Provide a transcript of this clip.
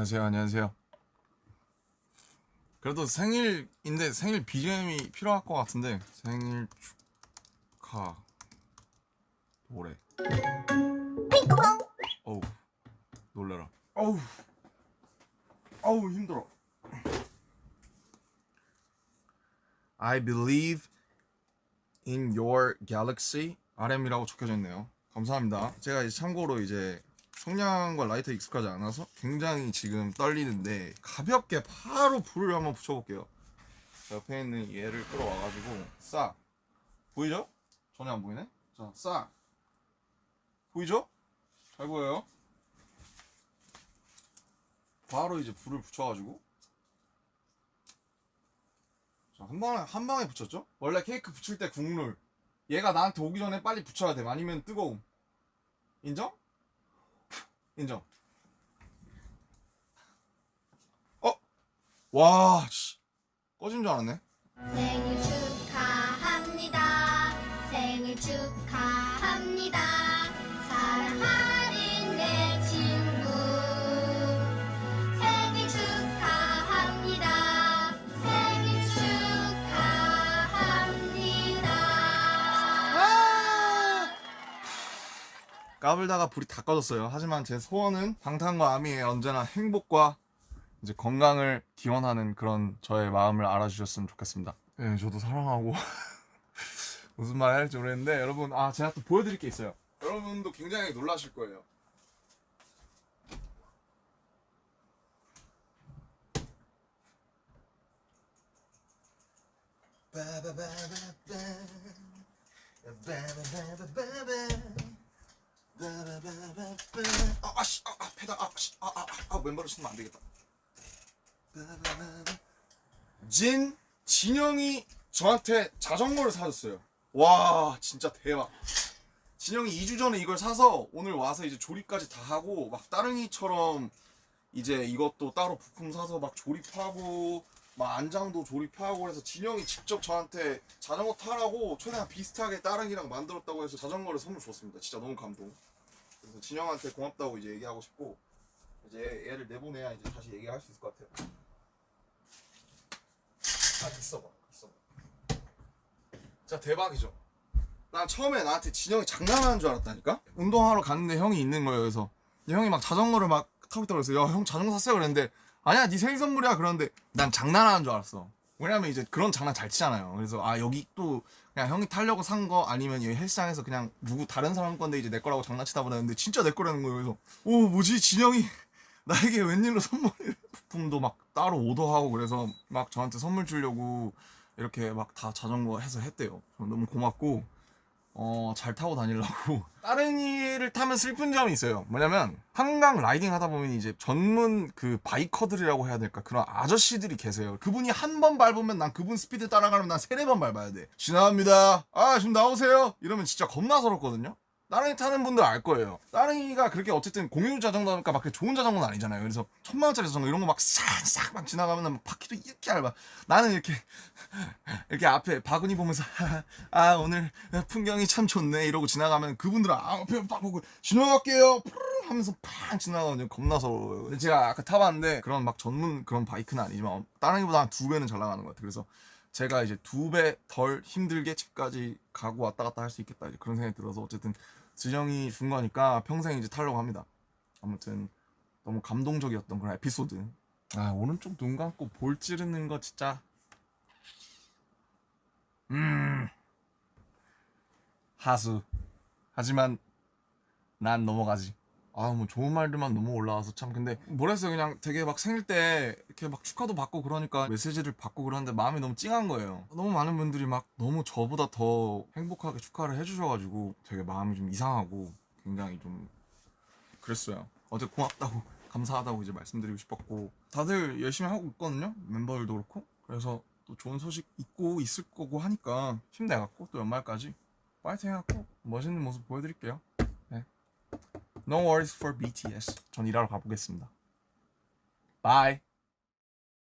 안녕하세요, 안녕하세요. 그래도 생일인데 생일 BGM이 필요할 것 같은데 생일 축하 노래. 어우 놀래라. 어우 어우 힘들어. I believe in your galaxy RM이라고 적혀져 있네요. 감사합니다. 제가 이제 참고로 이제 성냥과 라이터 익숙하지 않아서 굉장히 지금 떨리는데 가볍게 바로 불을 한번 붙여볼게요. 옆에 있는 얘를 끌어와가지고 싹 보이죠? 전혀 안 보이네. 자, 싹 보이죠? 잘 보여요? 바로 이제 불을 붙여가지고 자, 한 방에 한 방에 붙였죠? 원래 케이크 붙일 때 국룰 얘가 나한테 오기 전에 빨리 붙여야 돼. 아니면 뜨거움. 인정? 인정. 어? 와, 씨. 꺼진 줄 알았네. 까불다가 불이 다 꺼졌어요. 하지만 제 소원은 방탄과 아미의 언제나 행복과 이제 건강을 기원하는 그런 저의 마음을 알아주셨으면 좋겠습니다. 예, 저도 사랑하고 무슨 말 할지 모르겠는데 여러분 아 제가 또 보여드릴 게 있어요. 여러분도 굉장히 놀라실 거예요. 아, 아씨, 아, 아, 페달, 아, 씨, 아, 아, 아, 아, 멤버를 쓰면 안 되겠다. 진, 진영이 저한테 자전거를 사줬어요. 와, 진짜 대박. 진영이 2주 전에 이걸 사서 오늘 와서 이제 조립까지 다 하고 막 따릉이처럼 이제 이것도 따로 부품 사서 막 조립하고 막 안장도 조립하고 그래서 진영이 직접 저한테 자전거 타라고 최대한 비슷하게 따릉이랑 만들었다고 해서 자전거를 선물 줬습니다. 진짜 너무 감동. 그래서 진영한테 고맙다고 이제 얘기하고 싶고 이제 얘- 얘를 내보내야 이제 다시 얘기할 수 있을 것 같아요. 아 있어봐, 있어봐. 진짜 대박이죠. 난 처음에 나한테 진영이 장난하는 줄 알았다니까. 운동하러 갔는데 형이 있는 거예요. 그래서 형이 막 자전거를 막 타고 있다고 그래서 야 형 자전거 샀어요 그랬는데 아니야 네 생일 선물이야 그러는데 난 장난하는 줄 알았어. 왜냐면 이제 그런 장난 잘 치잖아요. 그래서 아 여기 또 그냥 형이 타려고 산 거 아니면 여기 헬스장에서 그냥 누구 다른 사람 건데 이제 내 거라고 장난치다 보냈는데 진짜 내 거라는 거예요. 그래서 오 뭐지 진영이 나에게 웬일로 선물 부품도 막 따로 오더하고 그래서 막 저한테 선물 주려고 이렇게 막 다 자전거 해서 했대요. 저 너무 고맙고 어, 잘 타고 다니려고. 따릉이를 타면 슬픈 점이 있어요. 뭐냐면, 한강 라이딩 하다 보면 이제 전문 그 바이커들이라고 해야 될까? 그런 아저씨들이 계세요. 그분이 한 번 밟으면 난 그분 스피드 따라가려면 난 세네 번 밟아야 돼. 지나갑니다. 아, 좀 나오세요. 이러면 진짜 겁나 서럽거든요? 따릉이 타는 분들 알 거예요. 따릉이가 그렇게 어쨌든 공유 자전거니까 막 좋은 자전거는 아니잖아요. 그래서 천만 원짜리 자전거 이런 거 막 싹싹 막 지나가면 막 바퀴도 이렇게 얇아. 나는 이렇게 이렇게 앞에 바구니 보면서 아 오늘 풍경이 참 좋네 이러고 지나가면 그분들은 아 앞에 딱 보고 지나갈게요 하면서 팡 지나가거든요 겁나 서러워요 근데 제가 아까 타봤는데 그런 막 전문 그런 바이크는 아니지만 다른이보다 한 두 배는 잘 나가는 것 같아요 그래서 제가 이제 두 배 덜 힘들게 집까지 가고 왔다 갔다 할 수 있겠다 이제 그런 생각이 들어서 어쨌든 지정이 준 거니까 평생 이제 타려고 합니다. 아무튼 너무 감동적이었던 그런 에피소드. 아 오른쪽 눈 감고 볼 찌르는 거 진짜. 음. 하수. 하지만 난 넘어가지 아 뭐 좋은 말들만 너무 올라와서 참 근데 뭐랬어요? 그냥 되게 막 생일 때 이렇게 막 축하도 받고 그러니까 메시지를 받고 그러는데 마음이 너무 찡한 거예요. 너무 많은 분들이 막 너무 저보다 더 행복하게 축하를 해주셔가지고 되게 마음이 좀 이상하고 굉장히 좀 그랬어요. 어제 고맙다고 감사하다고 이제 말씀드리고 싶었고 다들 열심히 하고 있거든요. 멤버들도 그렇고. 그래서 또 좋은 소식 있고 있을 거고 하니까 힘내갖고 또 연말까지 파이팅 해갖고 멋있는 모습 보여드릴게요. 네. No worries for BTS 전 일하러 가보겠습니다 Bye